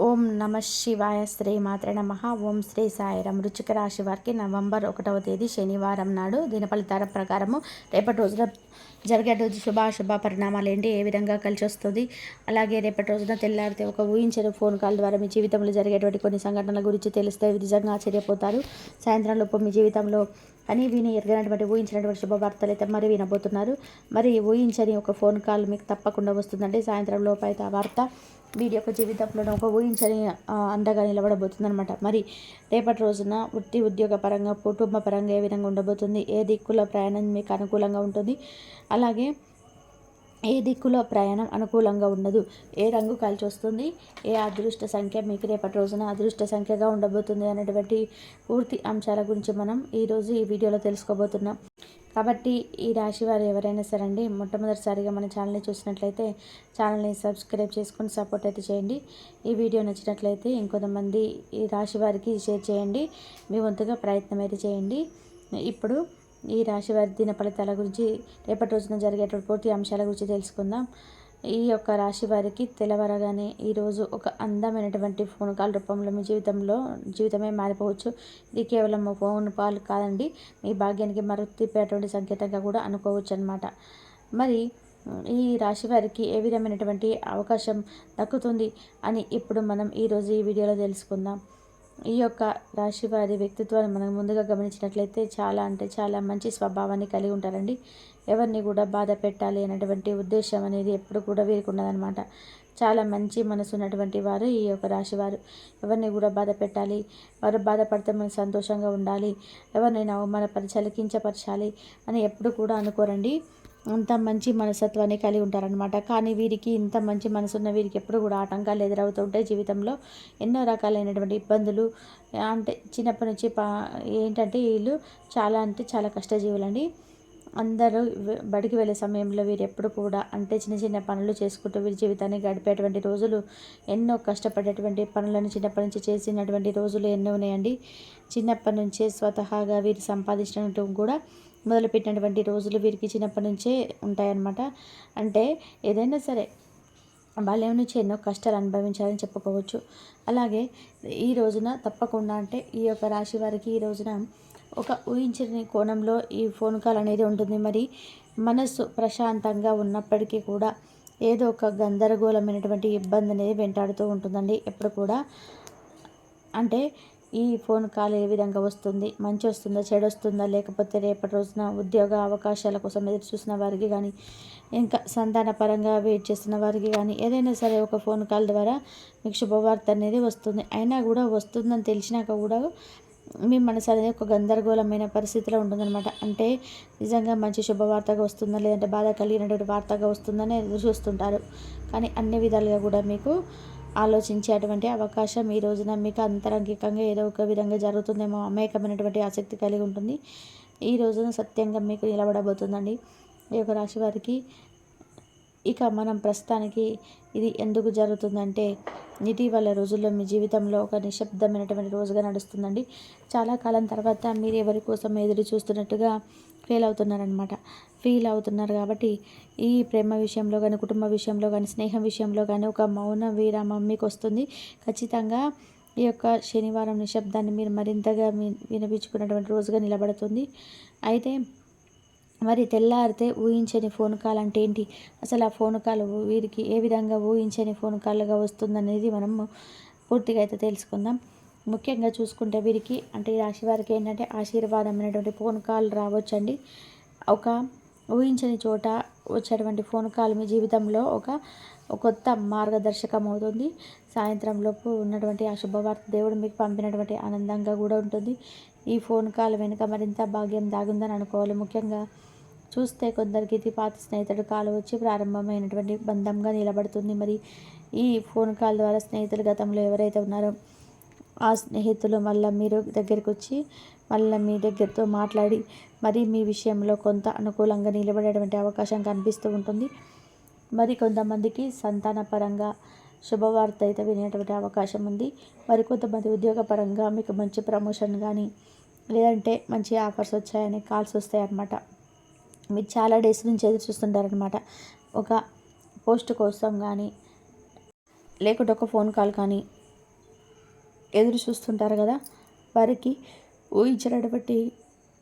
ఓం నమ శివాయ శ్రీ మాత్ర నమ. ఓం శ్రీ సాయిరం రుచిక రాశి వారికి నవంబర్ ఒకటవ తేదీ శనివారం నాడు దిన ఫలితాల ప్రకారము రేపటి రోజున జరిగే రోజు శుభాశుభ పరిణామాలు ఏంటి? ఏ విధంగా కలిసి వస్తుంది? అలాగే రేపటి రోజున తెల్లారితే ఒక ఊహించిన ఫోన్ కాల్ ద్వారా మీ జీవితంలో జరిగేటువంటి కొన్ని సంఘటనల గురించి తెలిస్తే నిజంగా ఆశ్చర్యపోతారు. సాయంత్రం లోపు మీ జీవితంలో అని విని ఎరగనటువంటి ఊహించినటువంటి శుభవార్తలు అయితే మరి వినబోతున్నారు. మరి ఊహించని ఒక ఫోన్ కాల్ మీకు తప్పకుండా వస్తుందండి. సాయంత్రం లోపు అయితే ఆ వార్త వీడి యొక్క జీవితంలో ఒక ఊహించని అండగా నిలబడబోతుందనమాట మరి రేపటి రోజున వృత్తి ఉద్యోగ పరంగా కుటుంబ పరంగా ఏ విధంగా ఉండబోతుంది? ఏ దిక్కుల ప్రయాణం మీకు అనుకూలంగా ఉంటుంది? అలాగే ఏ దిక్కులో ప్రయాణం అనుకూలంగా ఉండదు? ఏ రంగు కలిసి వస్తుంది ఏ అదృష్ట సంఖ్య మీకు రేపటి రోజున అదృష్ట సంఖ్యగా ఉండబోతుంది అనేటువంటి పూర్తి అంశాల గురించి మనం ఈరోజు ఈ వీడియోలో తెలుసుకోబోతున్నాం. కాబట్టి ఈ రాశి వారు ఎవరైనా సరే అండి మొట్టమొదటిసారిగా మన ఛానల్ని చూసినట్లయితే ఛానల్ని సబ్స్క్రైబ్ చేసుకొని సపోర్ట్ అయితే చేయండి. ఈ వీడియో నచ్చినట్లయితే ఇంకొంతమంది ఈ రాశి వారికి షేర్ చేయండి. మీ వంతుగా ప్రయత్నం అయితే చేయండి. ఇప్పుడు ఈ రాశి వారి దిన ఫలితాల గురించి రేపటి రోజున జరిగేటువంటి పూర్తి అంశాల గురించి తెలుసుకుందాం. ఈ యొక్క రాశి వారికి తెలవరగానే ఈరోజు ఒక అందమైనటువంటి ఫోన్ కాల్ రూపంలో మీ జీవితంలో జీవితమే మారిపోవచ్చు. ఇది కేవలం ఫోన్ కాల్ కాదండి. మీ భాగ్యానికి మరుతిప్పేటువంటి సంకేతంగా కూడా అనుకోవచ్చు అనమాట మరి ఈ రాశి వారికి ఏ విధమైనటువంటి అవకాశం దక్కుతుంది అని ఇప్పుడు మనం ఈరోజు ఈ వీడియోలో తెలుసుకుందాం. ఈ యొక్క రాశి వారి వ్యక్తిత్వాన్ని మనం ముందుగా గమనించినట్లయితే చాలా అంటే చాలా మంచి స్వభావాన్ని కలిగి ఉంటారండి. ఎవరిని కూడా బాధ పెట్టాలి అనేటువంటి ఉద్దేశం అనేది ఎప్పుడు కూడా వీరికి ఉండదనమాట చాలా మంచి మనసు ఉన్నటువంటి వారు ఈ యొక్క రాశి వారు. ఎవరిని కూడా బాధ పెట్టాలి వారు బాధపడితే మనం సంతోషంగా ఉండాలి ఎవరినైనా అవమానపరచాలి కించపరచాలి అని ఎప్పుడు కూడా అనుకోరండి. అంత మంచి మనస్తత్వాన్ని కలిగి ఉంటారనమాట కానీ వీరికి ఇంత మంచి మనసున్న వీరికి ఎప్పుడు కూడా ఆటంకాలు ఎదురవుతూ ఉంటాయి జీవితంలో. ఎన్నో రకాలైనటువంటి ఇబ్బందులు అంటే చిన్నప్పటి నుంచి పా ఏంటంటే వీళ్ళు చాలా అంటే చాలా కష్టజీవులండి. అందరూ బడికి వెళ్ళే సమయంలో వీరు ఎప్పుడు కూడా అంటే చిన్న చిన్న పనులు చేసుకుంటూ వీరి జీవితాన్ని గడిపేటువంటి రోజులు ఎన్నో కష్టపడేటువంటి పనులను చిన్నప్పటి నుంచి చేసినటువంటి రోజులు ఎన్నో ఉన్నాయండి. చిన్నప్పటి నుంచే స్వతహాగా వీరు సంపాదించినట్టు కూడా మొదలుపెట్టినటువంటి రోజులు వీరికి చిన్నప్పటి నుంచే ఉంటాయన్నమాట. అంటే ఏదైనా సరే బాల్యం నుంచి ఎన్నో కష్టాలు అనుభవించాలని చెప్పుకోవచ్చు. అలాగే ఈ రోజున తప్పకుండా అంటే ఈ యొక్క రాశి వారికి ఈ రోజున ఒక ఊహించని కోణంలో ఈ ఫోన్ కాల్ అనేది ఉంటుంది. మరి మనస్సు ప్రశాంతంగా ఉన్నప్పటికీ కూడా ఏదో ఒక గందరగోళమైనటువంటి ఇబ్బంది అనేది వెంటాడుతూ ఉంటుందండి. ఎప్పుడు కూడా అంటే ఈ ఫోన్ కాల్ ఏ విధంగా వస్తుంది? మంచి వస్తుందా? చెడు వస్తుందా? లేకపోతే రేపటి రోజున ఉద్యోగ అవకాశాల కోసం ఎదురు చూసిన వారికి కానీ ఇంకా సంతాన పరంగా వెయిట్ చేస్తున్న వారికి కానీ ఏదైనా సరే ఒక ఫోన్ కాల్ ద్వారా మీకు శుభవార్త అనేది వస్తుంది. అయినా కూడా వస్తుందని తెలిసినాక కూడా మీ మనసు అనేది ఒక గందరగోళమైన పరిస్థితిలో ఉంటుందన్నమాట. అంటే నిజంగా మంచి శుభవార్తగా వస్తుందా? లేదంటే బాధ కలిగినటువంటి వార్తగా వస్తుందని ఎదురు చూస్తుంటారు. కానీ అన్ని విధాలుగా కూడా మీకు ఆలోచించేటువంటి అవకాశం ఈ రోజున మీకు అంతరంగికంగా ఏదో ఒక విధంగా జరుగుతుందేమో అమాయకమైనటువంటి ఆసక్తి కలిగి ఉంటుంది. ఈ రోజున సత్యంగా మీకు నిలబడబోతుందండి. ఈ యొక్క రాశి వారికి ఇక మనం ప్రస్తుతానికి ఇది ఎందుకు జరుగుతుందంటే ఇటీవల రోజుల్లో మీ జీవితంలో ఒక నిశ్శబ్దమైనటువంటి రోజుగా నడుస్తుందండి. చాలా కాలం తర్వాత మీరు ఎవరి కోసం ఎదురు చూస్తున్నట్టుగా ఫీల్ అవుతున్నారనమాట ఫీల్ అవుతున్నారు కాబట్టి ఈ ప్రేమ విషయంలో కానీ కుటుంబ విషయంలో కానీ స్నేహం విషయంలో కానీ ఒక మౌన విరామం మీకు వస్తుంది. ఖచ్చితంగా ఈ యొక్క శనివారం నిశ్శబ్దాన్ని మీరు మరింతగా వినిపించుకున్నటువంటి రోజుగా నిలబడుతుంది. అయితే మరి తెల్లారితే ఊహించని ఫోన్ కాల్ అంటే ఏంటి? అసలు ఆ ఫోన్ కాల్ వీరికి ఏ విధంగా ఊహించని ఫోన్ కాల్గా వస్తుందనేది మనం పూర్తిగా అయితే తెలుసుకుందాం. ముఖ్యంగా చూసుకుంటే వీరికి అంటే ఈ రాశి వారికి ఏంటంటే ఆశీర్వాదమైనటువంటి ఫోన్ కాల్ రావచ్చండి. ఒక ఊహించని చోట వచ్చేటువంటి ఫోన్ కాల్ మీ జీవితంలో ఒక కొత్త మార్గదర్శకం అవుతుంది. సాయంత్రంలోపు ఉన్నటువంటి ఆ శుభవార్త దేవుడు మీకు పంపినటువంటి ఆనందంగా కూడా ఉంటుంది. ఈ ఫోన్ కాల్ వెనుక మరింత భాగ్యం దాగుందని అనుకోవాలి. ముఖ్యంగా చూస్తే కొందరికి ఇది పాత స్నేహితుడు కాలు వచ్చి ప్రారంభమైనటువంటి బంధంగా నిలబడుతుంది. మరి ఈ ఫోన్ కాల్ ద్వారా స్నేహితులు గతంలో ఎవరైతే ఉన్నారో ఆ స్నేహితులు మళ్ళీ మీరు దగ్గరికి వచ్చి మళ్ళీ మీ దగ్గరతో మాట్లాడి మరి మీ విషయంలో కొంత అనుకూలంగా నిలబడేటువంటి అవకాశం కనిపిస్తూ ఉంటుంది. మరి కొంతమందికి సంతానపరంగా శుభవార్త అయితే వినేటువంటి అవకాశం ఉంది. మరి కొంతమంది ఉద్యోగపరంగా మీకు మంచి ప్రమోషన్ కానీ లేదంటే మంచి ఆఫర్స్ వచ్చాయని కాల్స్ వస్తాయన్నమాట. మీరు చాలా డేస్ నుంచి ఎదురు చూస్తుంటారనమాట ఒక పోస్ట్ కోసం కానీ లేకుంటే ఒక ఫోన్ కాల్ కానీ ఎదురు చూస్తుంటారు కదా. వారికి ఊహించినటువంటి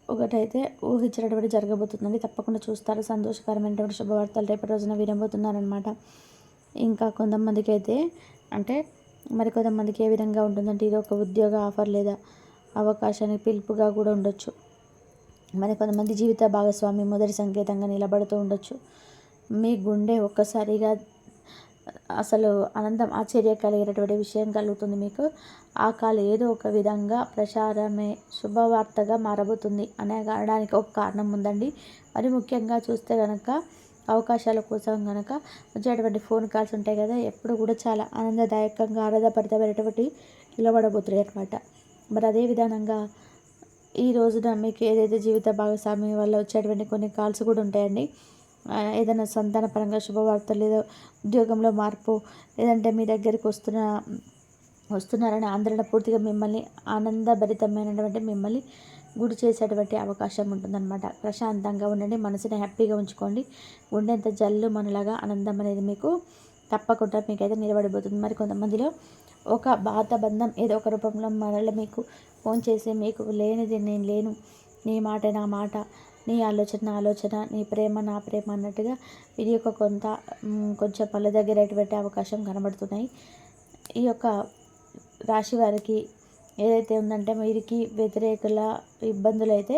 ఒకటైతే ఊహించినటువంటి జరగబోతుందండి. తప్పకుండా చూస్తారు. సంతోషకరమైనటువంటి శుభవార్తలు రేపటి రోజున వినబోతున్నారనమాట ఇంకా కొంతమందికి అయితే అంటే మరి కొంతమందికి ఏ విధంగా ఉంటుందంటే ఇది ఒక ఉద్యోగ ఆఫర్ లేదా అవకాశానికి పిలుపుగా కూడా ఉండొచ్చు. మరి కొంతమంది జీవిత భాగస్వామి మొదటి సంకేతంగా నిలబడుతూ ఉండొచ్చు. మీ గుండె ఒక్కసారిగా అసలు ఆనందం ఆశ్చర్య కలిగినటువంటి విషయం కలుగుతుంది మీకు. ఆ కాలు ఏదో ఒక విధంగా ప్రచారమే శుభవార్తగా మారబోతుంది అనే అనడానికి ఒక కారణం ఉందండి. మరి ముఖ్యంగా చూస్తే కనుక అవకాశాల కోసం కనుక వచ్చేటువంటి ఫోన్ కాల్స్ ఉంటాయి కదా ఎప్పుడు కూడా చాలా ఆనందదాయకంగా ఆనందపరితమైనటువంటి నిలబడబోతున్నాయి అనమాట మరి అదే విధానంగా ఈ రోజున మీకు ఏదైతే జీవిత భాగస్వామి వల్ల వచ్చేటువంటి కొన్ని కాల్స్ కూడా ఉంటాయండి. ఏదైనా సంతాన పరంగా శుభవార్తలు లేదా ఉద్యోగంలో మార్పు లేదంటే మీ దగ్గరికి వస్తున్న వస్తున్నారని ఆందోళన పూర్తిగా మిమ్మల్ని ఆనందభరితమైనటువంటి మిమ్మల్ని గుడి చేసేటువంటి అవకాశం ఉంటుందన్నమాట. ప్రశాంతంగా ఉండండి మనసుని హ్యాపీగా ఉంచుకోండి. ఉండేంత జల్లు మనలాగా ఆనందం అనేది మీకు తప్పకుండా మీకైతే నిలబడిపోతుంది మరి కొంతమందిలో ఒక బాధ బంధం ఏదో ఒక రూపంలో మరల మీకు ఫోన్ చేసి మీకు లేనిది నేను లేను. నీ మాట నా మాట. నీ ఆలోచన నా ఆలోచన. నీ ప్రేమ నా ప్రేమ అన్నట్టుగా ఇది యొక్క కొంత కొంచెం పళ్ళ దగ్గరటువంటి అవకాశం కనబడుతున్నాయి. ఈ యొక్క రాశి వారికి ఏదైతే ఉందంటే వీరికి వ్యతిరేకుల ఇబ్బందులు అయితే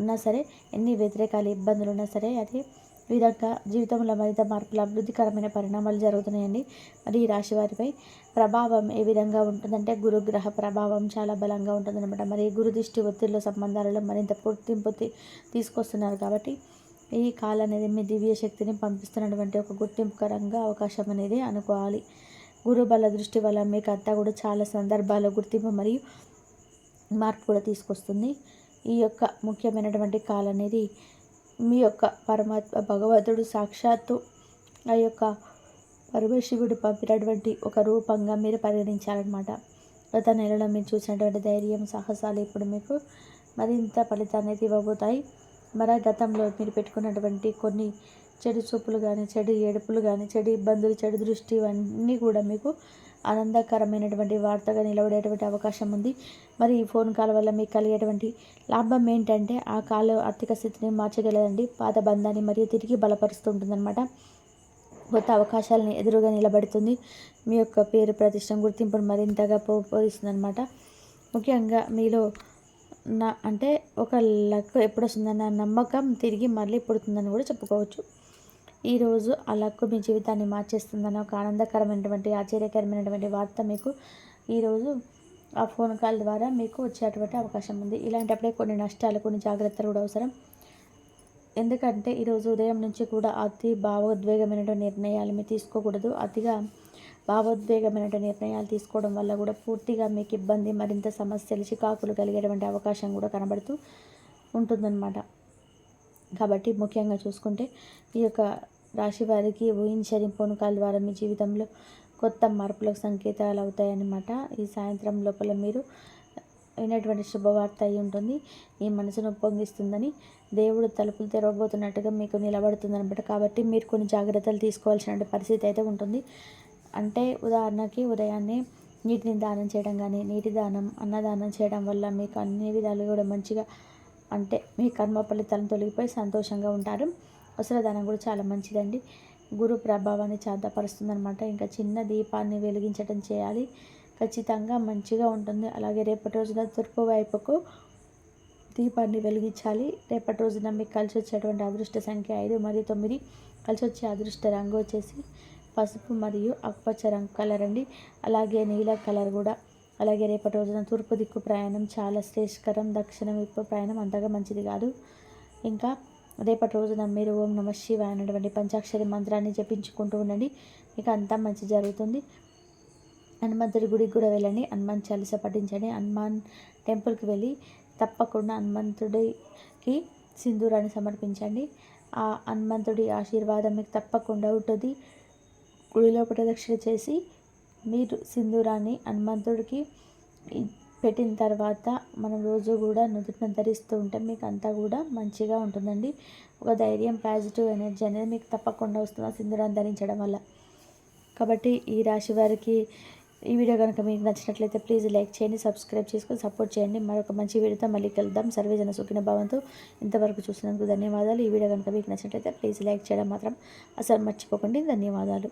ఉన్నా సరే ఎన్ని వ్యతిరేకాలు ఇబ్బందులు ఉన్నా సరే అది విధంగా జీవితంలో మరింత మార్పులు అభివృద్ధికరమైన పరిణామాలు జరుగుతున్నాయండి. మరి ఈ రాశి వారిపై ప్రభావం ఏ విధంగా ఉంటుందంటే గురుగ్రహ ప్రభావం చాలా బలంగా ఉంటుందన్నమాట. మరి గురు దృష్టి ఒత్తిడిలో సంబంధాలలో మరింత గుర్తింపు తీసుకొస్తున్నారు కాబట్టి ఈ కాలం అనేది మీ దివ్య శక్తిని పంపిస్తున్నటువంటి ఒక గుర్తింపుకరంగా అవకాశం అనేది అనుకోవాలి. గురు బల దృష్టి వల్ల మీకు అంతా కూడా చాలా సందర్భాల్లో గుర్తింపు మరియు మార్పు కూడా తీసుకొస్తుంది. ఈ యొక్క ముఖ్యమైనటువంటి కాలం అనేది మీ యొక్క పరమాత్మ భగవంతుడు సాక్షాత్తు ఆ యొక్క పరమశివుడు పంపినటువంటి ఒక రూపంగా మీరు పరిగణించాలన్నమాట గత నెలలో మీరు చూసినటువంటి ధైర్యం సాహసాలు ఇప్పుడు మీకు మరింత ఫలితాన్ని ఇవ్వబోతాయి. మరి గతంలో మీరు పెట్టుకున్నటువంటి కొన్ని చెడు చూపులు కానీ చెడు ఏడుపులు కానీ చెడు ఇబ్బందులు చెడు దృష్టి ఇవన్నీ కూడా మీకు ఆనందకరమైనటువంటి వార్తగా నిలబడేటువంటి అవకాశం ఉంది. మరి ఈ ఫోన్ కాల్ వల్ల మీకు కలిగేటువంటి లాభం ఏంటంటే ఆ కాల్ ఆర్థిక స్థితిని మార్చగలదండి. పాత బంధాన్ని మరియు తిరిగి బలపరుస్తుంటుందన్నమాట కొత్త అవకాశాలను ఎదురుగా నిలబడుతుంది. మీ యొక్క పేరు ప్రతిష్టం గుర్తింపును మరింతగా పోషిస్తుంది అనమాట ముఖ్యంగా మీలో నా అంటే ఒక లక్ ఎప్పుడు వస్తుందన్న నమ్మకం తిరిగి మళ్ళీ పుడుతుందని కూడా చెప్పుకోవచ్చు. ఈరోజు ఆ మీ జీవితాన్ని మార్చేస్తుందని ఒక ఆనందకరమైనటువంటి ఆశ్చర్యకరమైనటువంటి వార్త మీకు ఈరోజు ఆ ఫోన్ కాల్ ద్వారా మీకు వచ్చేటువంటి అవకాశం ఉంది. ఇలాంటప్పుడే కొన్ని నష్టాలు కొన్ని జాగ్రత్తలు కూడా అవసరం. ఎందుకంటే ఈరోజు ఉదయం నుంచి కూడా అతి భావోద్వేగమైనటువంటి నిర్ణయాలు మీరు తీసుకోకూడదు. అతిగా భావోద్వేగమైనటువంటి నిర్ణయాలు తీసుకోవడం వల్ల కూడా పూర్తిగా మీకు ఇబ్బంది మరింత సమస్యలు చికాకులు కలిగేటువంటి అవకాశం కూడా కనబడుతూ ఉంటుందన్నమాట. కాబట్టి ముఖ్యంగా చూసుకుంటే ఈ యొక్క రాశి వారికి ఊహించని పూనకాల ద్వారా మీ జీవితంలో కొత్త మార్పులకు సంకేతాలు అవుతాయన్నమాట. ఈ సాయంత్రం లోపల మీరు అయినటువంటి శుభవార్త అయి ఉంటుంది. ఈ మనసును పొంగిస్తుందని దేవుడు తలుపులు తెరవబోతున్నట్టుగా మీకు నిలబడుతుంది అనమాట కాబట్టి మీరు కొన్ని జాగ్రత్తలు తీసుకోవాల్సిన పరిస్థితి అయితే ఉంటుంది. అంటే ఉదాహరణకి ఉదయాన్నే నీటిని దానం చేయడం కానీ నీటి దానం అన్నదానం చేయడం వల్ల మీకు అన్ని విధాలు కూడా మంచిగా అంటే మీ కర్మ ఫలితాలను తొలగిపోయి సంతోషంగా ఉంటారు. వస్త్రదానం కూడా చాలా మంచిదండి. గురు ప్రభావాన్ని అనమాట ఇంకా చిన్న దీపాన్ని వెలిగించడం చేయాలి. ఖచ్చితంగా మంచిగా ఉంటుంది. అలాగే రేపటి రోజున తూర్పు వైపుకు దీపాన్ని వెలిగించాలి. రేపటి రోజున మీకు కలిసి వచ్చేటువంటి అదృష్ట సంఖ్య ఐదు మరియు తొమ్మిది. కలిసి వచ్చే అదృష్ట రంగు వచ్చేసి పసుపు మరియు ఆకుపచ్చ రంగు కలర్ అండి. అలాగే నీల కలర్ కూడా. అలాగే రేపటి రోజున తూర్పు దిక్కు ప్రయాణం చాలా శ్రేష్కరం దక్షిణ వైపు ప్రయాణం అంతగా మంచిది కాదు. ఇంకా రేపటి రోజున మీరు ఓం నమ శివాయ అనేటువంటి పంచాక్షరి మంత్రాన్ని జపించుకుంటూ ఉండండి. మీకు అంతా మంచి జరుగుతుంది. హనుమంతుడి గుడికి కూడా వెళ్ళండి. హనుమాన్ చాలీస పఠించండి. హనుమాన్ టెంపుల్కి వెళ్ళి తప్పకుండా హనుమంతుడికి సింధూరాన్ని సమర్పించండి. ఆ హనుమంతుడి ఆశీర్వాదం మీకు తప్పకుండా ఉంటుంది. గుడిలో ప్రదక్షిణ చేసి మీరు సింధూరాన్ని హనుమంతుడికి పెట్టిన తర్వాత మనం రోజు కూడా నుదుటిని ధరిస్తూ ఉంటే మీకు అంతా కూడా మంచిగా ఉంటుందండి. ఒక ధైర్యం పాజిటివ్ ఎనర్జీ అనేది మీకు తప్పకుండా వస్తుంది సింధూరాన్ని ధరించడం వల్ల. కాబట్టి ఈ రాశి వారికి ఈ వీడియో కనుక మీకు నచ్చినట్లయితే ప్లీజ్ లైక్ చేయండి సబ్స్క్రైబ్ చేసుకొని సపోర్ట్ చేయండి. మరొక మంచి వీడియోతో మళ్ళీ కలుద్దాం. సర్వేజన సుఖిన భావంతో. ఇంతవరకు చూసినందుకు ధన్యవాదాలు. ఈ వీడియో కనుక మీకు నచ్చినట్లయితే ప్లీజ్ లైక్ చేయడం మాత్రం అసలు మర్చిపోకండి. ధన్యవాదాలు.